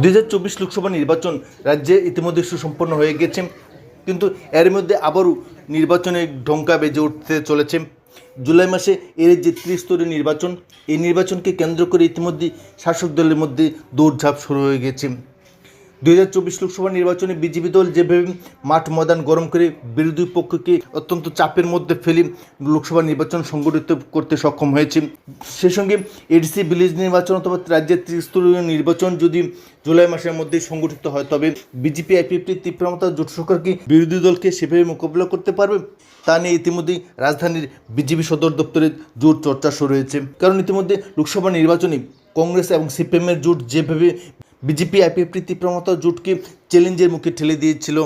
দুই হাজার চব্বিশ লোকসভা নির্বাচন রাজ্যে ইতিমধ্যে সুসম্পন্ন হয়ে গেছে, কিন্তু এর মধ্যে আবারও নির্বাচনের ঢঙ্কা বেজে উঠতে চলেছে। জুলাই মাসে এর যে ত্রিস্তরীয় নির্বাচন, এই নির্বাচনকে কেন্দ্র করে ইতিমধ্যে শাসক দলের মধ্যে দৌড়ঝাঁপ শুরু হয়ে গেছে। দুই হাজার চব্বিশ লোকসভা নির্বাচনে বিজেপি দল যেভাবে মাঠ ময়দান গরম করে বিরোধী পক্ষকে অত্যন্ত চাপের মধ্যে ফেলে লোকসভা নির্বাচন সংগঠিত করতে সক্ষম হয়েছে। সে সঙ্গে এডিসি ভিলেজ নির্বাচন অথবা রাজ্যের ত্রিস্তরীয় নির্বাচন যদি জুলাই মাসের মধ্যে সংগঠিত হয়, তবে বিজেপি আইপিএফটি তীব্রমতা জোট সরকার কি বিরোধী দলকে সেভাবে মোকাবিলা করতে পারবে? তা নিয়ে ইতিমধ্যেই রাজধানীর বিজেপি সদর দপ্তরে জোর চর্চা শুরু হয়েছে। কারণ ইতিমধ্যে লোকসভা নির্বাচনে কংগ্রেস এবং সিপিএমের জোট যেভাবে বিজেপি আইপিএফটি তীব্রমতা জোটকে চ্যালেঞ্জের মুখে ঠেলে দিয়েছিল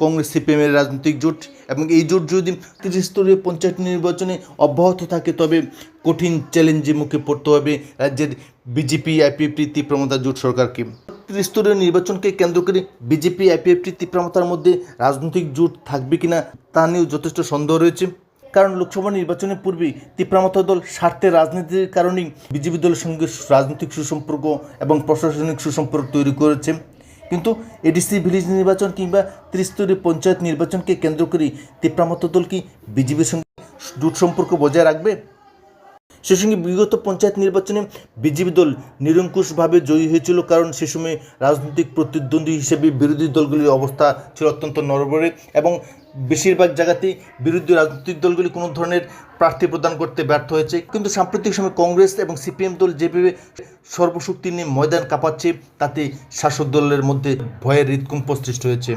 কংগ্রেস সিপিএমের রাজনৈতিক জোট এবং এই জোট যদি ত্রিস্তরীয় পঞ্চায়েত নির্বাচনে অব্যাহত থাকে, তবে কঠিন চ্যালেঞ্জের মুখে পড়তে হবে রাজ্যের বিজেপি আইপিএফটি তীব্রমতা জোট সরকারকে। ত্রিস্তরীয় নির্বাচনকে কেন্দ্র করে বিজেপি আইপিএফটি তীব্রমতার মধ্যে রাজনৈতিক জোট থাকবে কিনা তা নিয়েও যথেষ্ট সন্দেহ রয়েছে। কারণ লোকসভা নির্বাচনের পূর্বে তিপ্রামত দল স্বার্থের রাজনীতির কারণেই বিজেপি দলের সঙ্গে রাজনৈতিক সুসম্পর্ক এবং প্রশাসনিক সুসম্পর্ক তৈরি করেছে। কিন্তু এডিসি ভিলেজ নির্বাচন কিংবা ত্রিস্তরীয় পঞ্চায়েত নির্বাচনকে কেন্দ্র করে তিপ্রামত দল কি বিজেপির সঙ্গে জোট সম্পর্ক বজায় রাখবে? সে সঙ্গে বিগত পঞ্চায়েত নির্বাচনে বিজেপি দল নিরঙ্কুশভাবে জয়ী হয়েছিল কারণ সে সময় রাজনৈতিক প্রতিদ্বন্দ্বী হিসেবে বিরোধী দলগুলির অবস্থা ছিল অত্যন্ত নরবরে এবং বেশিরভাগ জায়গাতেই বিরোধী রাজনৈতিক দলগুলি কোনো ধরনের প্রার্থী প্রদান করতে ব্যর্থ হয়েছে। কিন্তু সাম্প্রতিক সময় কংগ্রেস এবং সিপিএম দল যেভাবে সর্বশক্তি নিয়ে ময়দান কাঁপাচ্ছে, তাতে শাসক দলের মধ্যে ভয়ের হৃৎকম্প সৃষ্টি হয়েছে।